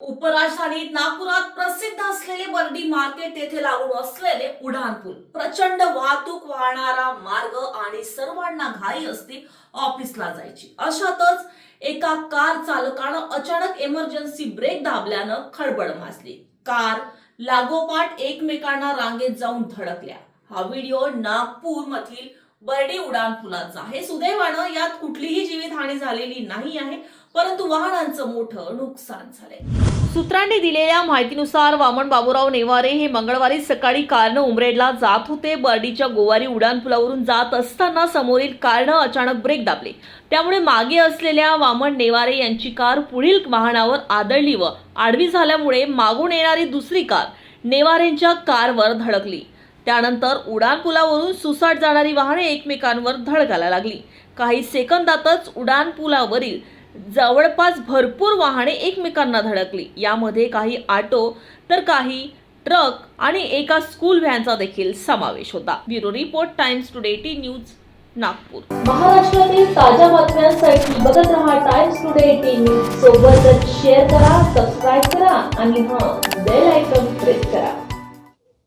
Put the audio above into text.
उपराजधानी नागपुरात प्रसिद्ध असलेले बर्डी मार्केट येथे लागून असलेले उड्डाणपूल प्रचंड वाहतूक वाहणारा मार्ग आणि सर्वांना घाई असते ऑफिसला जायची. अशातच एका कार चालकानं अचानक इमर्जन्सी ब्रेक दाबल्यानं खळबळ माजली. कार लागोपाठ एकमेकांना रांगेत जाऊन धडकल्या. हा व्हिडिओ नागपूर मधील बर्डी उडान पुलाचा. हे सुदैवानं यात कुठलीही जीवितहानी झालेली नाही आहे परंतु वाहनांचं मोठं नुकसान झालंय. सूत्रांनी दिलेल्या माहितीनुसार वामन बाबूराव नेवारे हे मंगळवारी सकाळी कारनं उमरेडला जात होते. बर्डीच्या गोवारी उड्डाण पुलावरून जात असताना समोरील कारनं अचानक ब्रेक दाबले. त्यामुळे मागे असलेल्या वामन नेवारे यांची कार पुढील वाहनावर आदळली व आडवी झाल्यामुळे मागून येणारी दुसरी कार नेवारेंच्या कारवर धडकली. त्यानंतर उडान पुलावरून सुसाट जाणारी वाहने एकमेकांवर धड धडकायला लागली. काही सेकंदातच उडान पुलावरील जवळपास भरपूर वाहने एकमेकांना धडकली. यामध्ये काही ऑटो तर काही ट्रक आणि एका स्कूल व्हॅनचा देखील समावेश होता. Bureau report Times Today T News Nagpur. महाराष्ट्रातील ताज्या बातम्यांसाठी बघत रहा टाइम्स टुडे टी न्यूज सोबतच शेअर करा सबस्क्राईब करा आणि हां बेल आयकॉन प्रेस करा.